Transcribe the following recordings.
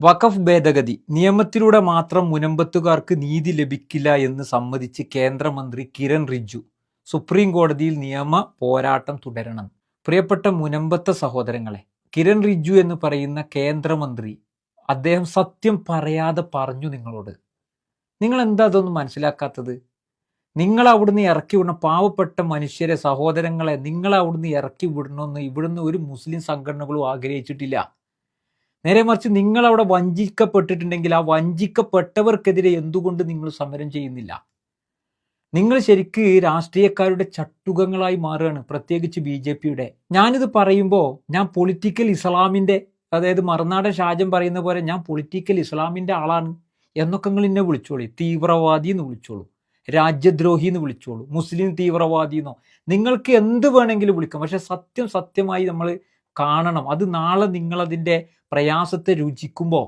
വഖഫ് ഭേദഗതി. നിയമത്തിലൂടെ മാത്രം മുനമ്പത്തുകാർക്ക് നീതി ലഭിക്കില്ല എന്ന് സമ്മതിച്ച് കേന്ദ്രമന്ത്രി കിരൺ റിജ്ജു സുപ്രീം കോടതിയിൽ നിയമ പോരാട്ടം തുടരണം. പ്രിയപ്പെട്ട മുനമ്പത്ത സഹോദരങ്ങളെ കിരൺ റിജ്ജു എന്ന് പറയുന്ന കേന്ദ്രമന്ത്രി അദ്ദേഹം സത്യം പറയാതെ പറഞ്ഞു നിങ്ങളോട്. നിങ്ങൾ എന്താ അതൊന്നും മനസ്സിലാക്കാത്തത്? നിങ്ങൾ അവിടുന്ന് ഇറക്കി വിടണം പാവപ്പെട്ട മനുഷ്യരെ സഹോദരങ്ങളെ നിങ്ങൾ അവിടുന്ന് ഇറക്കി വിടണമെന്ന് ഇവിടുന്ന് ഒരു മുസ്ലിം സംഘടനകളും ആഗ്രഹിച്ചിട്ടില്ല. നേരെ മറിച്ച് നിങ്ങൾ അവിടെ വഞ്ചിക്കപ്പെട്ടിട്ടുണ്ടെങ്കിൽ ആ വഞ്ചിക്കപ്പെട്ടവർക്കെതിരെ എന്തുകൊണ്ട് നിങ്ങൾ സമരം ചെയ്യുന്നില്ല? നിങ്ങൾ ശരിക്ക് രാഷ്ട്രീയക്കാരുടെ ചട്ടുകങ്ങളായി മാറുകയാണ് പ്രത്യേകിച്ച് ബി ജെ പിയുടെ. ഞാനിത് പറയുമ്പോൾ ഞാൻ പൊളിറ്റിക്കൽ ഇസ്ലാമിന്റെ അതായത് മറുനാടൻ ഷാജം പറയുന്ന പോലെ ഞാൻ പൊളിറ്റിക്കൽ ഇസ്ലാമിന്റെ ആളാണ് എന്നൊക്കെ നിങ്ങൾ എന്നെ വിളിച്ചോളൂ. തീവ്രവാദി എന്ന് വിളിച്ചോളൂ. രാജ്യദ്രോഹി എന്ന് വിളിച്ചോളൂ. മുസ്ലിം തീവ്രവാദി എന്നോ. നിങ്ങൾക്ക് എന്ത് വേണമെങ്കിലും വിളിക്കാം. പക്ഷെ സത്യം സത്യമായി നമ്മൾ കാണണം. അത് നാളെ നിങ്ങളതിന്റെ പ്രയാസത്തെ രുചിക്കുമ്പോൾ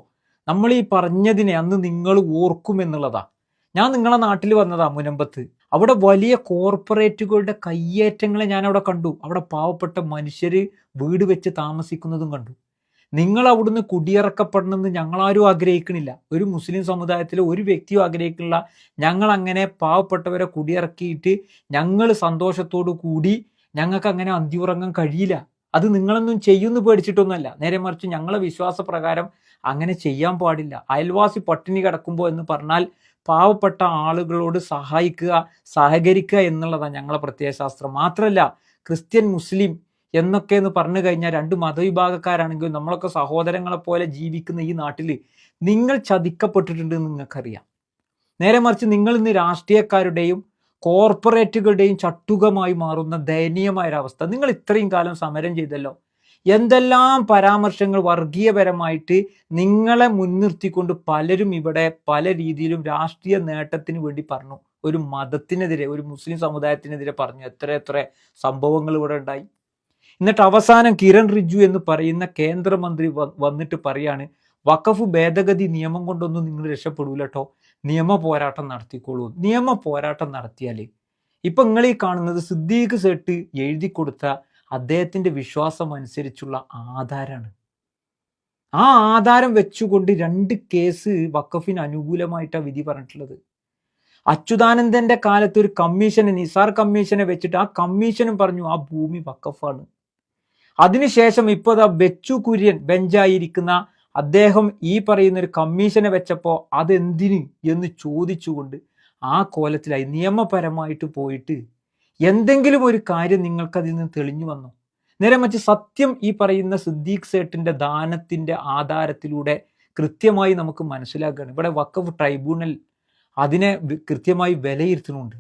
നമ്മൾ ഈ പറഞ്ഞതിനെ അന്ന് നിങ്ങൾ ഓർക്കും എന്നുള്ളതാ ഞാൻ നിങ്ങളെ നാട്ടിൽ വന്നതാ മുനമ്പത്ത്. അവിടെ വലിയ കോർപ്പറേറ്റുകളുടെ കയ്യേറ്റങ്ങളെ ഞാൻ അവിടെ കണ്ടു. അവിടെ പാവപ്പെട്ട മനുഷ്യർ വീട് വെച്ച് താമസിക്കുന്നതും കണ്ടു. നിങ്ങൾ അവിടുന്ന് കുടിയിറക്കപ്പെടണമെന്ന് ഞങ്ങളാരും ആഗ്രഹിക്കണില്ല. ഒരു മുസ്ലിം സമുദായത്തിലെ ഒരു വ്യക്തിയും ആഗ്രഹിക്കണില്ല. ഞങ്ങൾ അങ്ങനെ പാവപ്പെട്ടവരെ കുടിയിറക്കിയിട്ട് ഞങ്ങൾ സന്തോഷത്തോടു കൂടി ഞങ്ങൾക്ക് അങ്ങനെ അന്തിയുറങ്ങാൻ കഴിയില്ല. അത് നിങ്ങളൊന്നും ചെയ്യുന്നു പേടിച്ചിട്ടൊന്നുമല്ല. നേരെ മറിച്ച് ഞങ്ങളെ വിശ്വാസപ്രകാരം അങ്ങനെ ചെയ്യാൻ പാടില്ല. അയൽവാസി പട്ടിണി കിടക്കുമ്പോൾ എന്ന് പറഞ്ഞാൽ പാവപ്പെട്ട ആളുകളോട് സഹായിക്കുക സഹകരിക്കുക എന്നുള്ളതാണ് ഞങ്ങളെ പ്രത്യയശാസ്ത്രം. മാത്രമല്ല ക്രിസ്ത്യൻ മുസ്ലിം എന്നൊക്കെ എന്ന് പറഞ്ഞു കഴിഞ്ഞാൽ രണ്ട് മതവിഭാഗക്കാരാണെങ്കിലും നമ്മളൊക്കെ സഹോദരങ്ങളെ പോലെ ജീവിക്കുന്ന ഈ നാട്ടിൽ നിങ്ങൾ ചതിക്കപ്പെട്ടിട്ടുണ്ട് എന്ന് നിങ്ങൾക്കറിയാം. നേരെ മറിച്ച് നിങ്ങൾ ഇന്ന് രാഷ്ട്രീയക്കാരുടെയും കോർപ്പറേറ്റുകളുടെയും ചട്ടുകമായി മാറുന്ന ദയനീയമായ ഒരവസ്ഥ നിങ്ങൾ ഇത്രയും കാലം സമരം ചെയ്തല്ലോ. എന്തെല്ലാം പരാമർശങ്ങൾ വർഗീയപരമായിട്ട് നിങ്ങളെ മുൻനിർത്തിക്കൊണ്ട് പലരും ഇവിടെ പല രീതിയിലും രാഷ്ട്രീയ നേട്ടത്തിന് വേണ്ടി പറഞ്ഞു. ഒരു മതത്തിനെതിരെ ഒരു മുസ്ലിം സമുദായത്തിനെതിരെ പറഞ്ഞു. എത്ര എത്ര സംഭവങ്ങൾ ഇവിടെ ഉണ്ടായി. എന്നിട്ട് അവസാനം കിരൺ റിജു എന്ന് പറയുന്ന കേന്ദ്രമന്ത്രി വന്നിട്ട് പറയാണ് വഖഫ് ഭേദഗതി നിയമം കൊണ്ടൊന്നും നിങ്ങൾ രക്ഷപ്പെടൂല കേട്ടോ നിയമ പോരാട്ടം നടത്തിക്കോളൂ. നിയമ പോരാട്ടം നടത്തിയാൽ ഇപ്പൊ നിങ്ങൾ ഈ കാണുന്നത് സിദ്ദീഖ് സേട്ട് എഴുതി കൊടുത്ത അദ്ദേഹത്തിന്റെ വിശ്വാസം അനുസരിച്ചുള്ള ആധാരാണ്. ആ ആധാരം വെച്ചുകൊണ്ട് രണ്ട് കേസ് വഖഫിന് അനുകൂലമായിട്ടാണ് വിധി പറഞ്ഞിട്ടുള്ളത്. അച്യുതാനന്ദന്റെ കാലത്ത് ഒരു കമ്മീഷനെ നിസാർ കമ്മീഷനെ വെച്ചിട്ട് ആ കമ്മീഷനും പറഞ്ഞു ആ ഭൂമി വക്കഫാണ് അതിനുശേഷം ഇപ്പോൾ ദാ ബെച്ചു കുര്യൻ ബെഞ്ചായിരിക്കുന്ന അദ്ദേഹം ഈ പറയുന്ന ഒരു കമ്മീഷനെ വെച്ചപ്പോൾ അതെന്തിന് എന്ന് ചോദിച്ചുകൊണ്ട് ആ കോലത്തിലായി നിയമപരമായിട്ട് പോയിട്ട് എന്തെങ്കിലും ഒരു കാര്യം നിങ്ങൾക്കതിൽ നിന്ന് തെളിഞ്ഞു വന്നോ? നേരെ മറിച്ച് സത്യം ഈ പറയുന്ന സിദ്ദീഖ് സേട്ടിന്റെ ദാനത്തിന്റെ ആധാരത്തിലൂടെ കൃത്യമായി നമുക്ക് മനസ്സിലാക്കുകയാണ് ഇവിടെ വക്കഫ് ട്രൈബ്യൂണൽ അതിനെ കൃത്യമായി വിലയിരുത്തുന്നുണ്ട്.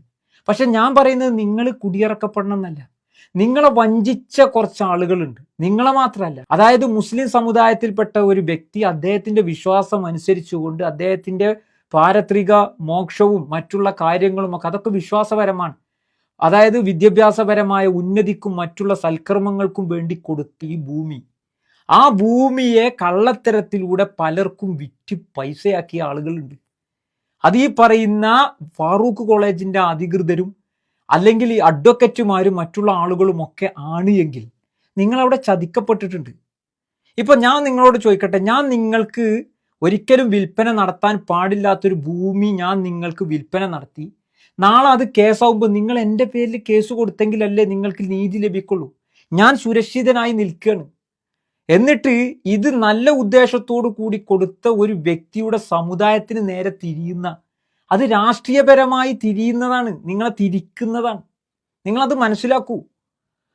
പക്ഷെ ഞാൻ പറയുന്നത് നിങ്ങൾ കുടിയിറക്കപ്പെടണം എന്നല്ല. നിങ്ങളെ വഞ്ചിച്ച കുറച്ച് ആളുകളുണ്ട് നിങ്ങളെ മാത്രമല്ല. അതായത് മുസ്ലിം സമുദായത്തിൽപ്പെട്ട ഒരു വ്യക്തി അദ്ദേഹത്തിന്റെ വിശ്വാസം അനുസരിച്ചുകൊണ്ട് അദ്ദേഹത്തിന്റെ പാരത്രിക മോക്ഷവും മറ്റുള്ള കാര്യങ്ങളും ഒക്കെ അതൊക്കെ വിശ്വാസപരമാണ്. അതായത് വിദ്യാഭ്യാസപരമായ ഉന്നതിക്കും മറ്റുള്ള സൽക്കർമ്മങ്ങൾക്കും വേണ്ടി കൊടുത്ത ഈ ഭൂമി. ആ ഭൂമിയെ കള്ളത്തരത്തിലൂടെ പലർക്കും വിറ്റ് പൈസയാക്കിയ ആളുകളുണ്ട്. അത് ഈ പറയുന്ന ഫാറൂഖ് കോളേജിന്റെ അധികൃതരും അല്ലെങ്കിൽ ഈ അഡ്വക്കറ്റുമാരും മറ്റുള്ള ആളുകളും ഒക്കെ ആണ് എങ്കിൽ നിങ്ങളവിടെ ചതിക്കപ്പെട്ടിട്ടുണ്ട്. ഇപ്പൊ ഞാൻ നിങ്ങളോട് ചോദിക്കട്ടെ ഞാൻ നിങ്ങൾക്ക് ഒരിക്കലും വിൽപ്പന നടത്താൻ പാടില്ലാത്തൊരു ഭൂമി ഞാൻ നിങ്ങൾക്ക് വിൽപ്പന നടത്തി. നാളെ അത് കേസാവുമ്പോൾ നിങ്ങൾ എന്റെ പേരിൽ കേസ് കൊടുത്തെങ്കിലല്ലേ നിങ്ങൾക്ക് നീതി ലഭിക്കുള്ളൂ. ഞാൻ സുരക്ഷിതനായി നിൽക്കുകയാണ് എന്നിട്ട് ഇത് നല്ല ഉദ്ദേശത്തോടു കൂടി കൊടുത്ത ഒരു വ്യക്തിയുടെ സമുദായത്തിന് നേരെ തിരിയുന്ന അത് രാഷ്ട്രീയപരമായി തിരിയുന്നതാണ്. നിങ്ങളെ തിരിക്കുന്നതാണ്. നിങ്ങളത് മനസ്സിലാക്കൂ.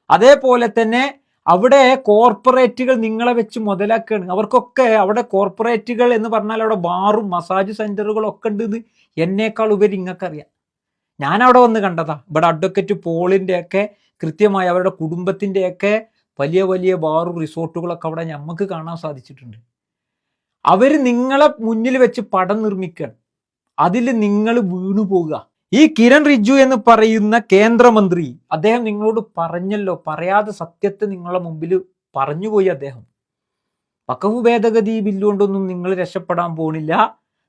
അതേപോലെ തന്നെ അവിടെ കോർപ്പറേറ്റുകൾ നിങ്ങളെ വെച്ച് മുതലാക്കുകയാണ് അവർക്കൊക്കെ അവിടെ കോർപ്പറേറ്റുകൾ എന്ന് പറഞ്ഞാൽ അവിടെ ബാറും മസാജ് സെന്ററുകളും ഒക്കെ ഉണ്ട് എന്ന് എന്നേക്കാൾ ഉപരി നിങ്ങൾക്കറിയാം. ഞാൻ അവിടെ വന്ന് കണ്ടതാ. ഇവിടെ അഡ്വക്കേറ്റ് പോളിന്റെ ഒക്കെ കൃത്യമായി അവരുടെ കുടുംബത്തിന്റെയൊക്കെ വലിയ വലിയ ബാറും റിസോർട്ടുകളൊക്കെ അവിടെ നമുക്ക് കാണാൻ സാധിച്ചിട്ടുണ്ട്. അവർ നിങ്ങളെ മുന്നിൽ വെച്ച് പടം നിർമ്മിക്കുകയാണ് അതിൽ നിങ്ങൾ വീണു പോവുക. ഈ കിരൺ റിജു എന്ന് പറയുന്ന കേന്ദ്രമന്ത്രി അദ്ദേഹം നിങ്ങളോട് പറഞ്ഞല്ലോ പറയാതെ സത്യത്തെ നിങ്ങളുടെ മുമ്പിൽ പറഞ്ഞുപോയി അദ്ദേഹം. വക്കഫ് ഭേദഗതി ബില്ലുകൊണ്ടൊന്നും നിങ്ങൾ രക്ഷപ്പെടാൻ പോണില്ല.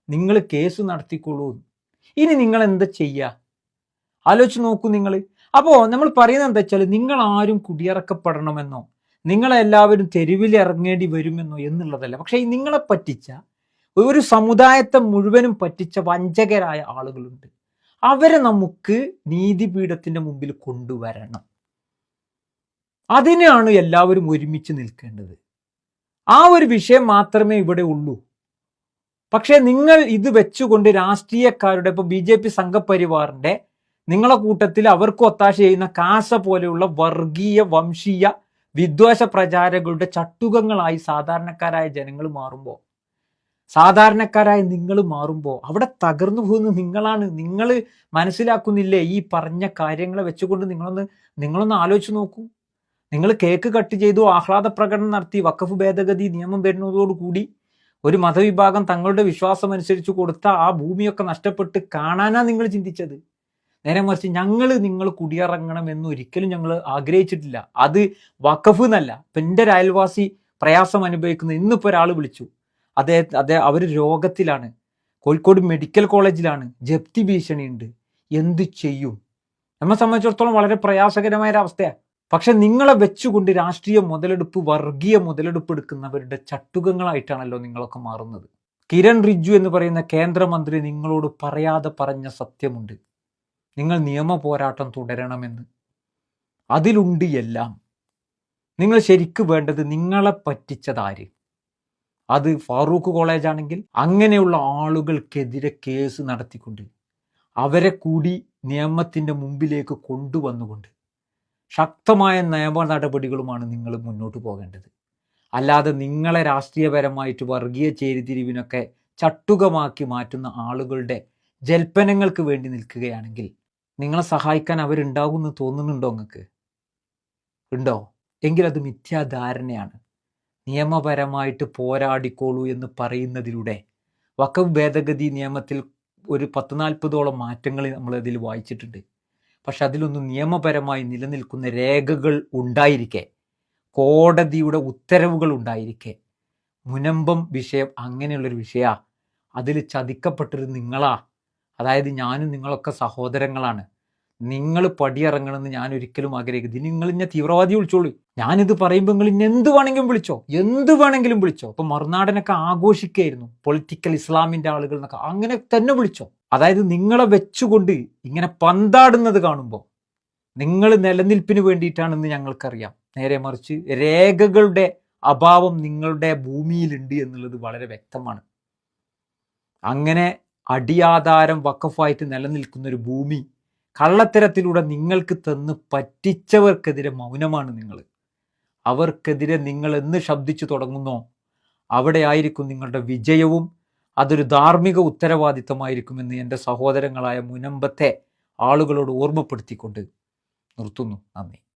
നിങ്ങൾ കേസ് നടത്തിക്കൊള്ളൂ ഇനി നിങ്ങൾ എന്താ ചെയ്യുക ആലോചിച്ച് നോക്കൂ നിങ്ങൾ. അപ്പോൾ നമ്മൾ പറയുന്നത് എന്താ വെച്ചാൽ നിങ്ങൾ ആരും കുടിയിറക്കപ്പെടണമെന്നോ നിങ്ങളെല്ലാവരും തെരുവിൽ ഇറങ്ങേണ്ടി വരുമെന്നോ എന്നുള്ളതല്ല. പക്ഷേ നിങ്ങളെ പറ്റിച്ച ഒരു സമുദായത്തെ മുഴുവനും പറ്റിച്ച വഞ്ചകരായ ആളുകളുണ്ട്. അവരെ നമുക്ക് നീതിപീഠത്തിന്റെ മുമ്പിൽ കൊണ്ടുവരണം. അതിനാണ് എല്ലാവരും ഒരുമിച്ച് നിൽക്കേണ്ടത്. ആ ഒരു വിഷയം മാത്രമേ ഇവിടെ ഉള്ളൂ. പക്ഷേ നിങ്ങൾ ഇത് വെച്ചുകൊണ്ട് രാഷ്ട്രീയക്കാരുടെ ഇപ്പൊ ബി ജെ പി സംഘപരിവാറിന്റെ നിങ്ങളെ കൂട്ടത്തിൽ അവർക്ക് ഒത്താശ ചെയ്യുന്ന കാസ പോലെയുള്ള വർഗീയ വംശീയ വിദ്വേഷ പ്രചാരകളുടെ ചട്ടുകങ്ങളായി സാധാരണക്കാരായ ജനങ്ങൾ മാറുമ്പോൾ സാധാരണക്കാരായ നിങ്ങൾ മാറുമ്പോൾ അവിടെ തകർന്നു പോകുന്നത് നിങ്ങളാണ്. നിങ്ങൾ മനസ്സിലാക്കുന്നില്ലേ ഈ പറഞ്ഞ കാര്യങ്ങളെ വെച്ചുകൊണ്ട് നിങ്ങളൊന്ന് നിങ്ങളൊന്ന് ആലോചിച്ച് നോക്കൂ. നിങ്ങൾ കേക്ക് കട്ട് ചെയ്തു ആഹ്ലാദ പ്രകടനം നടത്തി വക്കഫ് ഭേദഗതി നിയമം വരുന്നതോടുകൂടി ഒരു മതവിഭാഗം തങ്ങളുടെ വിശ്വാസം അനുസരിച്ച് കൊടുത്ത ആ ഭൂമിയൊക്കെ നഷ്ടപ്പെട്ട് കാണാനാ നിങ്ങൾ ചിന്തിച്ചത്. നേരെ മറിച്ച് ഞങ്ങൾ നിങ്ങൾ കുടിയിറങ്ങണം എന്ന് ഒരിക്കലും ഞങ്ങൾ ആഗ്രഹിച്ചിട്ടില്ല. അത് വക്കഫ് എന്നല്ല എന്റെ അയൽവാസി പ്രയാസം അനുഭവിക്കുന്ന. ഇന്നിപ്പോൾ ഒരാൾ വിളിച്ചു. അതേ അദ്ദേഹം അവർ രോഗത്തിലാണ്. കോഴിക്കോട് മെഡിക്കൽ കോളേജിലാണ്. ജപ്തി ഭീഷണിയുണ്ട്. എന്ത് ചെയ്യും? നമ്മെ സംബന്ധിച്ചിടത്തോളം വളരെ പ്രയാസകരമായ ഒരു അവസ്ഥയാണ് പക്ഷെ നിങ്ങളെ വെച്ചുകൊണ്ട് രാഷ്ട്രീയ മുതലെടുപ്പ് വർഗീയ മുതലെടുപ്പ് എടുക്കുന്നവരുടെ ചട്ടുകങ്ങളായിട്ടാണല്ലോ നിങ്ങളൊക്കെ മാറുന്നത്. കിരൺ റിജ്ജു എന്ന് പറയുന്ന കേന്ദ്രമന്ത്രി നിങ്ങളോട് പറയാതെ പറഞ്ഞ സത്യമുണ്ട്. നിങ്ങൾ നിയമ പോരാട്ടം തുടരണമെന്ന്. അതിലുണ്ട് എല്ലാം. നിങ്ങൾ ശരിക്കു വേണ്ടത് നിങ്ങളെ പറ്റിച്ചതാര്? അത് ഫാറൂഖ് കോളേജ് ആണെങ്കിൽ അങ്ങനെയുള്ള ആളുകൾക്കെതിരെ കേസ് നടത്തിക്കൊണ്ട് അവരെ കൂടി നിയമത്തിന്റെ മുമ്പിലേക്ക് കൊണ്ടുവന്നുകൊണ്ട് ശക്തമായ നിയമ നടപടികളുമാണ് നിങ്ങൾ മുന്നോട്ട് പോകേണ്ടത്. അല്ലാതെ നിങ്ങളെ രാഷ്ട്രീയപരമായിട്ട് വർഗീയ ചേരിതിരിവിനൊക്കെ ചട്ടുകമാക്കി മാറ്റുന്ന ആളുകളുടെ ജൽപ്പനങ്ങൾക്ക് വേണ്ടി നിൽക്കുകയാണെങ്കിൽ നിങ്ങളെ സഹായിക്കാൻ അവരുണ്ടാകുമെന്ന് തോന്നുന്നുണ്ടോ നിങ്ങൾക്ക്? ഉണ്ടോ? എങ്കിൽ അത് മിഥ്യാധാരണയാണ്. നിയമപരമായിട്ട് പോരാടിക്കോളൂ എന്ന് പറയുന്നതിലൂടെ വഖഫ് ഭേദഗതി നിയമത്തിൽ ഒരു പത്ത് നാൽപ്പതോളം മാറ്റങ്ങൾ നമ്മൾ അതിൽ വായിച്ചിട്ടുണ്ട്. പക്ഷെ അതിലൊന്നും നിയമപരമായി നിലനിൽക്കുന്ന രേഖകൾ ഉണ്ടായിരിക്കെ കോടതിയുടെ ഉത്തരവുകൾ ഉണ്ടായിരിക്കെ. മുനമ്പം വിഷയം അങ്ങനെയുള്ളൊരു വിഷയമാണ് അതിൽ ചതിക്കപ്പെട്ടൊരു നിങ്ങളാ. അതായത് ഞാനും നിങ്ങളൊക്കെ സഹോദരങ്ങളാണ്. നിങ്ങൾ പടിയിറങ്ങണമെന്ന് ഞാൻ ഒരിക്കലും ആഗ്രഹിക്കുന്നു ഇനി നിങ്ങൾ ഇന്നെ തീവ്രവാദി വിളിച്ചോളൂ. ഞാനിത് പറയുമ്പോൾ നിങ്ങൾ ഇന്നെ എന്ത് വേണമെങ്കിലും വിളിച്ചോ? എന്ത് വേണമെങ്കിലും വിളിച്ചോ? അപ്പൊ മറുനാടനൊക്കെ ആഘോഷിക്കായിരുന്നു. പൊളിറ്റിക്കൽ ഇസ്ലാമിന്റെ ആളുകൾ എന്നൊക്കെ. അങ്ങനെ തന്നെ വിളിച്ചോ? അതായത് നിങ്ങളെ വെച്ചുകൊണ്ട് ഇങ്ങനെ പന്താടുന്നത് കാണുമ്പോൾ നിങ്ങൾ നിലനിൽപ്പിന് വേണ്ടിയിട്ടാണെന്ന് ഞങ്ങൾക്കറിയാം. നേരെ മറിച്ച് രേഖകളുടെ അഭാവം നിങ്ങളുടെ ഭൂമിയിലുണ്ട് എന്നുള്ളത് വളരെ വ്യക്തമാണ്. അങ്ങനെ അടിയാധാരം വക്കഫായിട്ട് നിലനിൽക്കുന്ന ഒരു ഭൂമി കള്ളത്തരത്തിലൂടെ നിങ്ങൾക്ക് തന്ന് പറ്റിച്ചവർക്കെതിരെ മൗനമാണ് നിങ്ങൾ. അവർക്കെതിരെ നിങ്ങൾ എന്ന് ശബ്ദിച്ചു തുടങ്ങുന്നോ? അവിടെ ആയിരിക്കും നിങ്ങളുടെ വിജയവും അതൊരു ധാർമ്മിക ഉത്തരവാദിത്തമായിരിക്കുമെന്ന് എന്റെ സഹോദരങ്ങളായ മുനമ്പത്തെ ആളുകളോട് ഓർമ്മപ്പെടുത്തിക്കൊണ്ട് നിർത്തുന്നു. നന്ദി.